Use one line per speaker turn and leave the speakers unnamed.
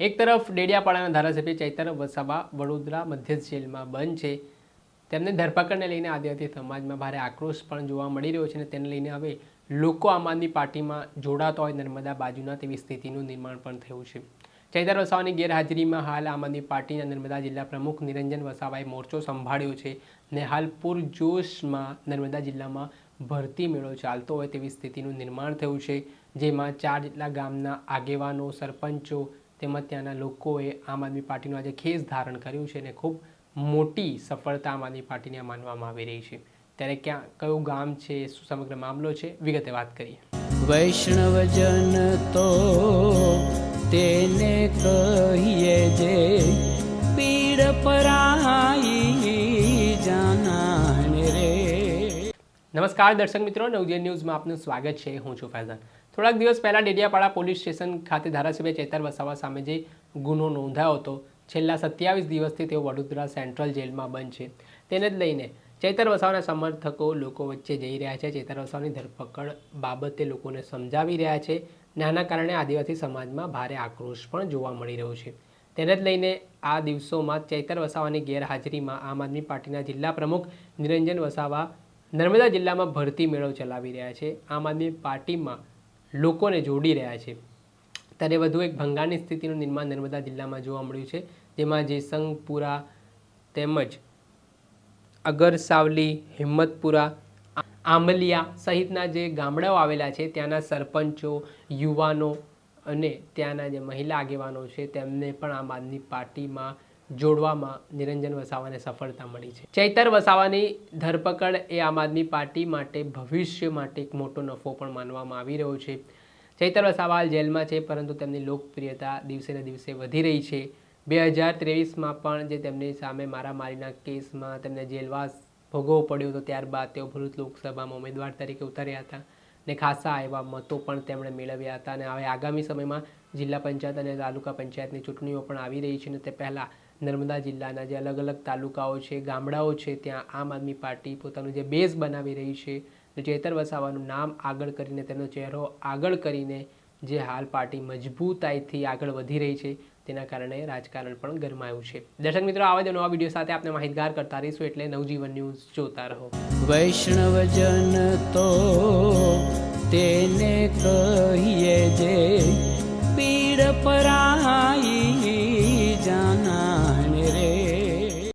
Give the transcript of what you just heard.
એક તરફ ડેડિયાપાડાના ધારાસભ્ય ચૈતર વસાવા વડોદરા મધ્ય જેલમાં બંધ છે. તેમને ધરપકડને લઈને આદિવાસી સમાજમાં ભારે આક્રોશ પણ જોવા મળી રહ્યો છે અને તેને લઈને હવે લોકો આમ આદમી પાર્ટીમાં જોડાતા હોય નર્મદા બાજુના તેવી સ્થિતિનું નિર્માણ પણ થયું છે. ચૈતર વસાવાની ગેરહાજરીમાં હાલ આમ આદમી પાર્ટીના નર્મદા જિલ્લા પ્રમુખ નિરંજન વસાવાએ મોરચો સંભાળ્યો છે ને હાલ પૂરજોશમાં નર્મદા જિલ્લામાં ભરતી મેળો ચાલતો હોય તેવી સ્થિતિનું નિર્માણ થયું છે. જેમાં ચાર જેટલા ગામના આગેવાનો, સરપંચો તેમજ ત્યાંના લોકોએ આમ આદમી પાર્ટીનો આજે ખેસ ધારણ કર્યું છે અને ખૂબ મોટી સફળતા આમ આદમી પાર્ટીને માનવામાં આવી રહી છે. ત્યારે ક્યાં કયું ગામ છે શું સમગ્ર મામલો છે વિગતે વાત કરીએ.
વૈષ્ણવજન તો તેને કહીએ જે પીડ પરાઈ જાનાને રે.
નમસ્કાર દર્શક મિત્રો નવજીવન ન્યૂઝમાં આપનું સ્વાગત છે. હું છું ફૈઝાન. થોડાક દિવસ પહેલાં ડેડિયાપાડા પોલીસ સ્ટેશન ખાતે ધારાસભ્ય ચેતર વસાવા સામે જે ગુનો નોંધાયો હતો, છેલ્લા સત્યાવીસ દિવસથી તેઓ વડોદરા સેન્ટ્રલ જેલમાં બંધ છે. તેને જ લઈને ચેતર વસાવાના સમર્થકો લોકો વચ્ચે જઈ રહ્યા છે. ચેતર વસાવાની ધરપકડ બાબતે લોકોને સમજાવી રહ્યા છે. નાના કારણે આદિવાસી સમાજમાં ભારે આક્રોશ પણ જોવા મળી રહ્યો છે. તેને જ લઈને આ દિવસોમાં ચૈતર વસાવાની ગેરહાજરીમાં આમ આદમી પાર્ટીના જિલ્લા પ્રમુખ નિરંજન વસાવા નર્મદા જિલ્લામાં ભરતી મેળો ચલાવી રહ્યા છે. આમ આદમી પાર્ટીમાં લોકોને જોડી રહ્યા છે. ત્યારે વધુ એક ભંગારની સ્થિતિનું નિર્માણ નર્મદા જિલ્લામાં જોવા મળ્યું છે, જેમાં જેસંગપુરા તેમજ અગરસાવલી, હિંમતપુરા આંબલિયા સહિતના જે ગામડાઓ આવેલા છે, ત્યાંના સરપંચો, યુવાનો અને ત્યાંના જે મહિલા આગેવાનો છે, તેમને પણ આમ આદમી પાર્ટીમાં જોડવામાં નિરંજન વસાવાને સફળતા મળી છે. ચૈતર વસાવાની ધરપકડ એ આમ આદમી પાર્ટી માટે, ભવિષ્ય માટે એક મોટો નફો પણ માનવામાં આવી રહ્યો છે. ચૈતર વસાવા હાલ જેલમાં છે, પરંતુ તેમની લોકપ્રિયતા દિવસે ને દિવસે વધી રહી છે. બે હજાર ત્રેવીસમાં પણ જે તેમની સામે મારામારીના કેસમાં તેમને જેલવાસ ભોગવવો પડ્યો હતો, ત્યારબાદ તેઓ ભરૂચ લોકસભામાં ઉમેદવાર તરીકે ઉતર્યા હતા. ને ખાસા એવા મતો પણ તેમણે મેળવ્યા હતા અને હવે આગામી સમયમાં જિલ્લા પંચાયત અને તાલુકા પંચાયતની ચૂંટણીઓ પણ આવી રહી છે અને તે પહેલાં નર્મદા જિલ્લાના જે અલગ અલગ તાલુકાઓ છે, ગામડાઓ છે, ત્યાં આમ આદમી પાર્ટી પોતાનું જે બેઝ બનાવી રહી છે ચેતર વસાવાનું નામ આગળ કરીને તેનો ચહેરો આગળ કરીને જે હાલ પાર્ટી મજબૂતાઈથી આગળ વધી રહી છે, તેના કારણે રાજકારણ પણ ગરમાયું છે. દર્શક મિત્રો, આવા જ નવા વીડિયો સાથે આપણે માહિતગાર કરતા રહીશું એટલે નવજીવન ન્યૂઝ જોતા રહો.
વૈષ્ણવજન તો તેને કહીએ જે